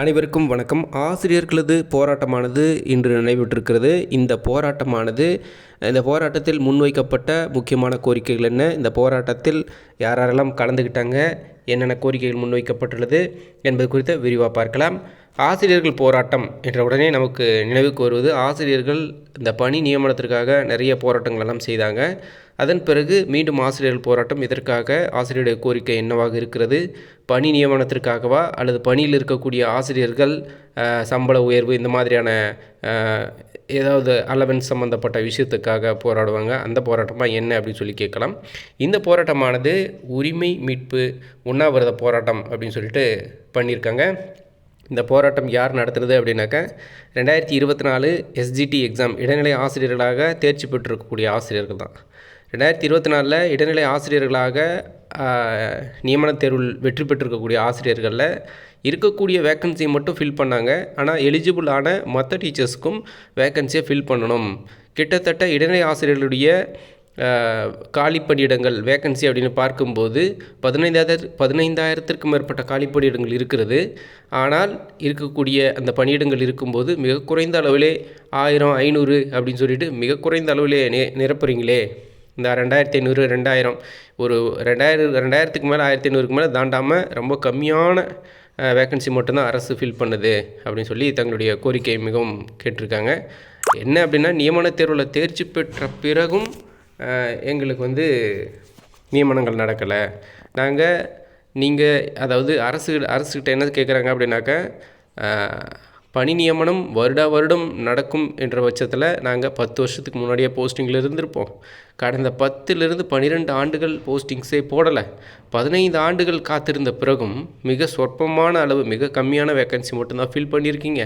அனைவருக்கும் வணக்கம். ஆசிரியர்களது போராட்டமானது இன்று நடைபெற்றிருக்கிறது. இந்த போராட்டமானது இந்த போராட்டத்தில் முன்வைக்கப்பட்ட முக்கியமான கோரிக்கைகள் என்ன? இந்த போராட்டத்தில் யாரெல்லாம் கலந்துக்கிட்டாங்க என்னென்ன கோரிக்கைகள் முன்வைக்கப்பட்டுள்ளது என்பது குறித்து விரிவாக பார்க்கலாம். ஆசிரியர்கள் போராட்டம் என்ற உடனே நமக்கு நினைவுக்கு வருவது. ஆசிரியர்கள் இந்த பணி நியமனத்திற்காக நிறைய போராட்டங்கள் எல்லாம் செய்தாங்க. அதன் பிறகு மீண்டும் ஆசிரியர்கள் போராட்டம் இதற்காக ஆசிரியருடைய கோரிக்கை என்னவாக இருக்கிறது? பணி நியமனத்திற்காகவா? அல்லது பணியில் இருக்கக்கூடிய ஆசிரியர்கள் சம்பள உயர்வு இந்த மாதிரியான ஏதாவது அலவன்ஸ் சம்மந்தப்பட்ட விஷயத்துக்காக போராடுவாங்க. அந்த போராட்டமாக என்ன அப்படின்னு சொல்லி கேட்கலாம். இந்த போராட்டமானது உரிமை மீட்பு உண்ணாவிரத போராட்டம் அப்படின்னு சொல்லிட்டு பண்ணியிருக்காங்க. இந்த போராட்டம் யார் நடத்துறது அப்படின்னாக்கா ரெண்டாயிரத்தி இருபத்தி நாலு எஸ்ஜிடி எக்ஸாம் இடைநிலை ஆசிரியர்களாக தேர்ச்சி பெற்றிருக்கக்கூடிய ஆசிரியர்கள் தான். ரெண்டாயிரத்தி இருபத்தி நாலில் இடைநிலை ஆசிரியர்களாக நியமன தேர்வில் வெற்றி பெற்றிருக்கக்கூடிய ஆசிரியர்களில் இருக்கக்கூடிய வேக்கன்சியை மட்டும் ஃபில் பண்ணாங்க. ஆனால் எலிஜிபிள் ஆன மற்ற டீச்சர்ஸ்க்கும் வேக்கன்சியை ஃபில் பண்ணணும். கிட்டத்தட்ட இடைநிலை ஆசிரியர்களுடைய காலி பணியிடங்கள் வேக்கன்சி அப்படின்னு பார்க்கும்போது பதினைந்தாயிரத்து பதினைந்தாயிரத்திற்கும் மேற்பட்ட காலி பணியிடங்கள் இருக்கிறது. ஆனால் இருக்கக்கூடிய அந்த பணியிடங்கள் இருக்கும்போது மிக குறைந்த அளவிலே ஆயிரம் ஐநூறு அப்படின்னு சொல்லிட்டு மிக குறைந்த அளவிலே நி நிரப்புறீங்களே. இந்த ரெண்டாயிரத்தி ஐநூறு ரெண்டாயிரம் ஒரு ரெண்டாயிரம் ரெண்டாயிரத்துக்கு மேலே ஆயிரத்தி ஐநூறுக்கு மேலே தாண்டாமல் ரொம்ப கம்மியான வேக்கன்சி மட்டும்தான் அரசு ஃபில் பண்ணுது அப்படின்னு சொல்லி தங்களுடைய கோரிக்கை மிகவும் கேட்டிருக்காங்க. என்ன அப்படின்னா நியமன தேர்வில் தேர்ச்சி பெற்ற பிறகும் எங்களுக்கு வந்து நியமனங்கள் நடக்கலை. நாங்கள் நீங்கள் அதாவது அரசு அரசுக்கிட்ட என்ன கேட்குறாங்க அப்படின்னாக்கா பணி நியமனம் வருடா வருடம் நடக்கும் என்ற பட்சத்தில் நாங்கள் பத்து வருஷத்துக்கு முன்னாடியே போஸ்டிங்கில் இருந்திருப்போம். கடந்த பத்துலேருந்து பன்னிரெண்டு ஆண்டுகள் போஸ்டிங்ஸே போடலை. பதினைந்து ஆண்டுகள் காத்திருந்த பிறகும் மிக சொற்பமான அளவு மிக கம்மியான வேக்கன்சி மட்டும்தான் ஃபில் பண்ணியிருக்கீங்க.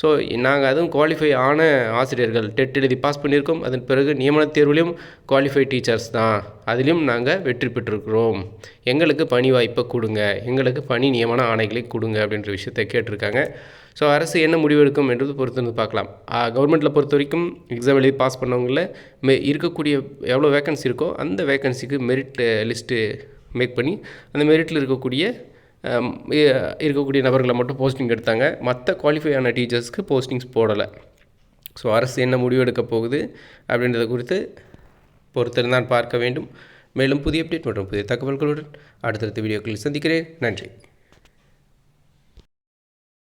ஸோ நாங்கள் அதுவும் குவாலிஃபை ஆன ஆசிரியர்கள். டெட் எழுதி பாஸ் பண்ணியிருக்கோம். அதன் பிறகு நியமன தேர்விலையும் குவாலிஃபை டீச்சர்ஸ் தான். அதிலும் நாங்கள் வெற்றி பெற்றிருக்கிறோம். எங்களுக்கு பணி வாய்ப்பை கொடுங்க. எங்களுக்கு பணி நியமன ஆணைகளை கொடுங்க அப்படின்ற விஷயத்தை கேட்டிருக்காங்க. ஸோ அரசு என்ன முடிவெடுக்கும் என்றது பொறுத்து வந்து பார்க்கலாம். கவர்மெண்ட்டில் பொறுத்த வரைக்கும் எக்ஸாம் எழுதி பாஸ் பண்ணவங்கள மே இருக்கக்கூடிய எவ்வளோ வேக்கன்சி இருக்கோ அந்த வேக்கன்சிக்கு மெரிட் லிஸ்ட்டு மேக் பண்ணி அந்த மெரிட்டில் இருக்கக்கூடிய இருக்கக்கூடிய நபர்களை மட்டும் போஸ்டிங் எடுத்தாங்க. மற்ற குவாலிஃபை ஆன டீச்சர்ஸ்க்கு போஸ்டிங்ஸ் போடலை. ஸோ அரசு என்ன முடிவு எடுக்க போகுது அப்படின்றத குறித்து பொறுத்திருந்தான் பார்க்க வேண்டும். மேலும் புதிய அப்டேட் மற்றும் புதிய தகவல்களுடன் அடுத்தடுத்த வீடியோக்களில் சந்திக்கிறேன். நன்றி.